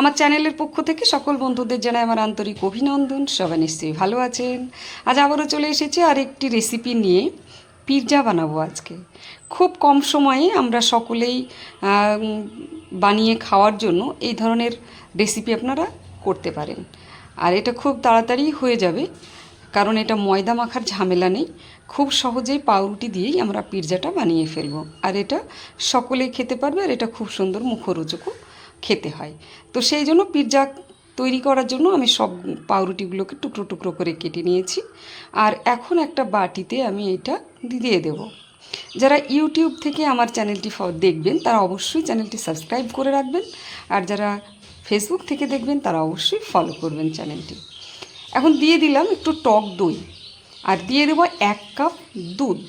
আমার চ্যানেলের পক্ষ থেকে সকল বন্ধুদের জানাই আমার আন্তরিক অভিনন্দন। সবাই নিশ্চয়ই ভালো আছেন। আজ আবারও চলে এসেছি আর একটি রেসিপি নিয়ে পিৎজা বানাবো আজকে। খুব কম সময়ে আমরা সকলেই বানিয়ে খাওয়ার জন্য এই ধরনের রেসিপি আপনারা করতে পারেন। আর এটা খুব তাড়াতাড়ি হয়ে যাবে, কারণ এটা ময়দা মাখার ঝামেলা নেই। খুব সহজেই পাউরুটি দিয়েই আমরা পিৎজাটা বানিয়ে ফেলব। আর এটা সকলেই খেতে পারবে আর এটা খুব সুন্দর মুখরোচকও খেতে হয়। তো সেই জন্য পিৎজা তৈরি করার জন্য আমি সব পাউরুটিগুলোকে টুকরো টুকরো করে কেটে নিয়েছি। আর এখন একটা বাটিতে আমি এটা দিয়ে দেব। যারা ইউটিউব থেকে আমার চ্যানেলটি দেখবেন, তারা অবশ্যই চ্যানেলটি সাবস্ক্রাইব করে রাখবেন। আর যারা ফেসবুক থেকে দেখবেন, তারা অবশ্যই ফলো করবেন চ্যানেলটি। এখন দিয়ে দিলাম একটু টক দই। আর দিয়ে দেবো এক কাপ দুধ।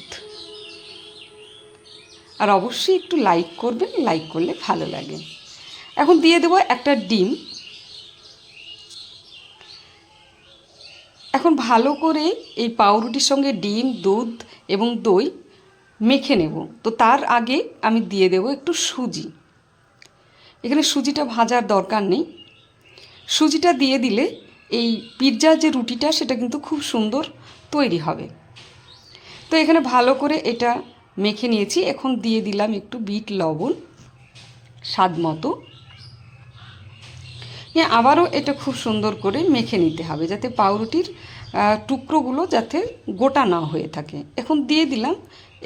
আর অবশ্যই একটু লাইক করবেন, লাইক করলে ভালো লাগে। এখন দিয়ে দেবো একটা ডিম। এখন ভালো করে এই পাউরুটির সঙ্গে ডিম, দুধ এবং দই মেখে নেব। তো তার আগে আমি দিয়ে দেব একটু সুজি। এখানে সুজিটা ভাজার দরকার নেই। সুজিটা দিয়ে দিলে এই পিৎজার যে রুটিটা, সেটা কিন্তু খুব সুন্দর তৈরি হবে। তো এখানে ভালো করে এটা মেখে নিয়েছি। এখন দিয়ে দিলাম একটু বিট লবণ, স্বাদ মতো। আবারও এটা খুব সুন্দর করে মেখে নিতে হবে যাতে পাউরুটির টুকরোগুলো যাতে গোটা না হয়ে থাকে। এখন দিয়ে দিলাম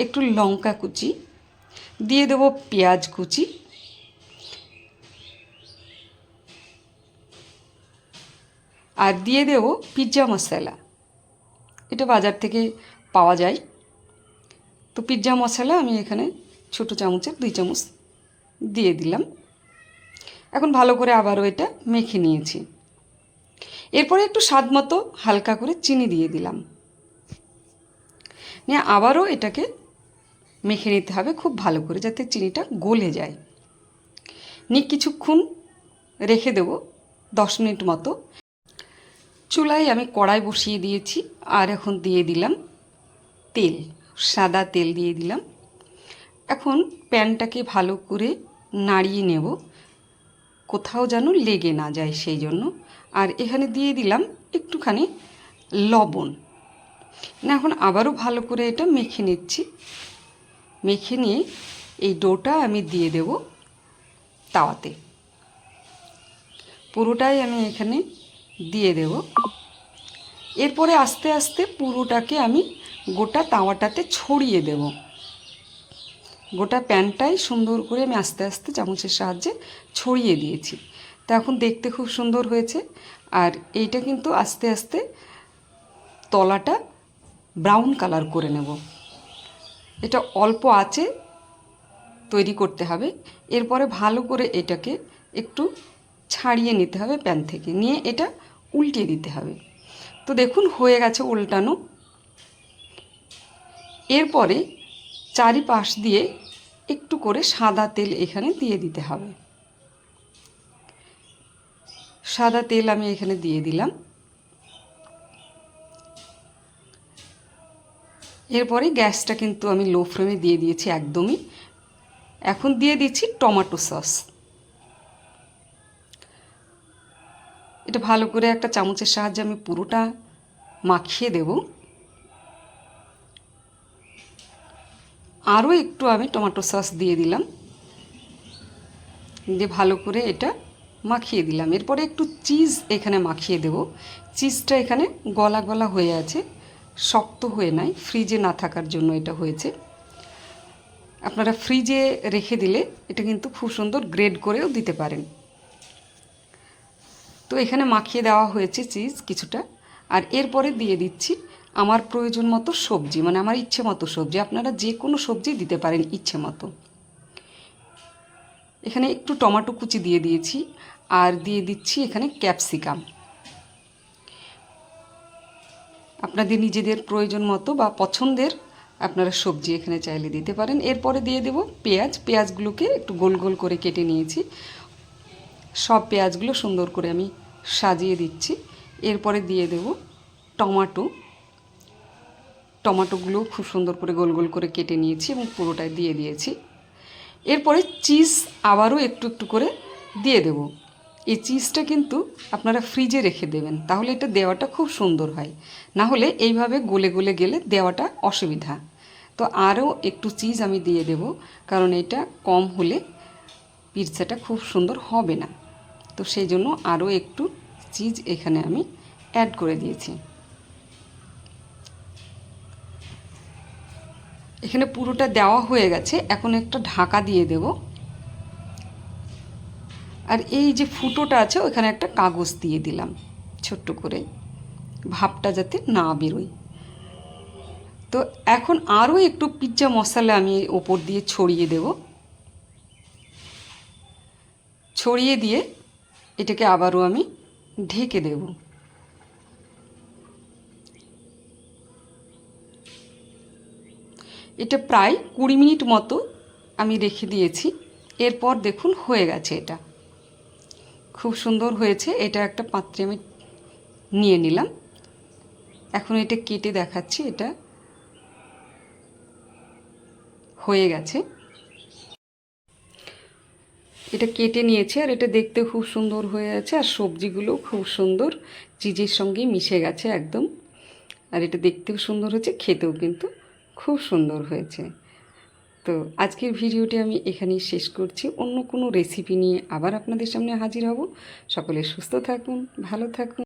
একটু লঙ্কা কুচি, দিয়ে দেবো পেঁয়াজ কুচি। আর দিয়ে দেবো পিৎজা মশলা। এটা বাজার থেকে পাওয়া যায়। তো পিৎজা মশলা আমি এখানে ছোটো চামচের দুই চামচ দিয়ে দিলাম। এখন ভালো করে আবারও এটা মেখে নিয়েছি। এরপরে একটু স্বাদ মতো হালকা করে চিনি দিয়ে দিলাম। নিয়ে আবারও এটাকে মেখে নিতে হবে খুব ভালো করে যাতে চিনিটা গলে যায়। নিয়ে কিছুক্ষণ রেখে দেব দশ মিনিট মতো। চুলায় আমি কড়াই বসিয়ে দিয়েছি আর এখন দিয়ে দিলাম তেল, সাদা তেল দিয়ে দিলাম। এখন প্যানটাকে ভালো করে নাড়িয়ে নেব। কোথাও যেন লেগে না যায় সেই জন্য। আর এখানে দিয়ে দিলাম একটুখানি লবণ। না, এখন আবারও ভালো করে এটা মেখে নিচ্ছি। মেখে নিয়ে এই ডোটা আমি দিয়ে দেব তাওয়াতে। পুরোটাই আমি এখানে দিয়ে দেব। এরপরে আস্তে আস্তে পুরোটাকে আমি গোটা তাওয়াটাতে ছড়িয়ে দেব। গোটা প্যানটাই সুন্দর করে আমি আস্তে আস্তে চামচের সাহায্যে ছড়িয়ে দিয়েছি। তা এখন দেখতে খুব সুন্দর হয়েছে। আর এইটা কিন্তু আস্তে আস্তে তলাটা ব্রাউন কালার করে নেব। এটা অল্প আছে তৈরি করতে হবে। এরপরে ভালো করে এটাকে একটু ছাড়িয়ে নিতে হবে প্যান থেকে। নিয়ে এটা উল্টিয়ে দিতে হবে। তো দেখুন হয়ে গেছে উল্টানো। এরপরে চারিপাশ দিয়ে একটু করে সাদা তেল এখানে দিয়ে দিতে হবে। সাদা তেল আমি এখানে দিয়ে দিলাম। এরপরে গ্যাসটা কিন্তু আমি লো ফ্লেমে দিয়ে দিয়েছি একদমই। এখন দিয়ে দিচ্ছি টমেটো সস। এটা ভালো করে একটা চামচের সাহায্যে আমি পুরোটা মাখিয়ে দেব। আরও একটু আমি টমেটো সস দিয়ে দিলাম। দিয়ে ভালো করে এটা মাখিয়ে দিলাম। এরপরে একটু চিজ এখানে মাখিয়ে দেব। চিজটা এখানে গলা গলা হয়ে আছে, শক্ত হয়ে নাই ফ্রিজে না থাকার জন্য এটা হয়েছে। আপনারা ফ্রিজে রেখে দিলে এটা কিন্তু খুব সুন্দর গ্রেড করেও দিতে পারেন। তো এখানে মাখিয়ে দেওয়া হয়েছে চিজ কিছুটা। আর এরপরে দিয়ে দিচ্ছি আমার প্রয়োজন মতো সবজি মানে আমার ইচ্ছে মতো সবজি। আপনারা যে কোনো সবজি দিতে পারেন ইচ্ছে মতো। এখানে একটু টমেটো কুচি দিয়ে দিয়েছি আর দিয়ে দিচ্ছি এখানে ক্যাপসিকাম। আপনাদের নিজেদের প্রয়োজন মতো বা পছন্দের আপনারা সবজি এখানে চাইলে দিতে পারেন। এরপরে দিয়ে দেব পেঁয়াজ। পেঁয়াজগুলোকে একটু গোল গোল করে কেটে নিয়েছি। সব পেঁয়াজগুলো সুন্দর করে আমি সাজিয়ে দিচ্ছি। এরপরে দিয়ে দেব টমাটো। টমাটোগুলো খুব সুন্দর করে গোল গোল করে কেটে নিয়েছি এবং পুরোটাই দিয়ে দিয়েছি। এরপরে চিজ আবারও একটু একটু করে দিয়ে দেব। এই চিজটা কিন্তু আপনারা ফ্রিজে রেখে দেবেন, তাহলে এটা দেওয়াটা খুব সুন্দর হয়। না হলে এইভাবে গলে গলে গেলে দেওয়াটা অসুবিধা। তো আরও একটু চিজ আমি দিয়ে দেব, কারণ এটা কম হলে পিৎজাটা খুব সুন্দর হবে না। তো সেই জন্য আরও একটু চিজ এখানে আমি অ্যাড করে দিয়েছি। এখানে পুরোটা দেওয়া হয়ে গেছে, এখন একটা ঢাকা দিয়ে দেব। আর এই যে ফুটোটা আছে ওখানে একটা কাগজ দিয়ে দিলাম, ছোট্ট করে। ভাবটা যাতে না বেরোয়। তো এখন আরও একটু পিৎজা মশলা আমি ওপর দিয়ে ছড়িয়ে দেব। ছড়িয়ে দিয়ে এটাকে আবারও আমি ঢেকে দেব। এটা প্রায় কুড়ি মিনিট মতো আমি রেখে দিয়েছি। এরপর দেখুন হয়ে গেছে এটা। খুব সুন্দর হয়েছে। এটা একটা পাত্রে আমি নিয়ে নিলাম। এখন এটা কেটে দেখাচ্ছি। এটা হয়ে গেছে। এটা কেটে নিয়েছে আর এটা দেখতে খুব সুন্দর হয়ে আছে আর সবজিগুলো খুব সুন্দর চিজের সঙ্গে মিশে গেছে একদম। আর এটা দেখতেও সুন্দর হয়েছে, খেতেও কিন্তু খুব সুন্দর হয়েছে। তো আজকের ভিডিওটি আমি এখানেই শেষ করছি। অন্য কোনো রেসিপি নিয়ে আবার আপনাদের সামনে হাজির হব। সকলে সুস্থ থাকুন, ভালো থাকুন।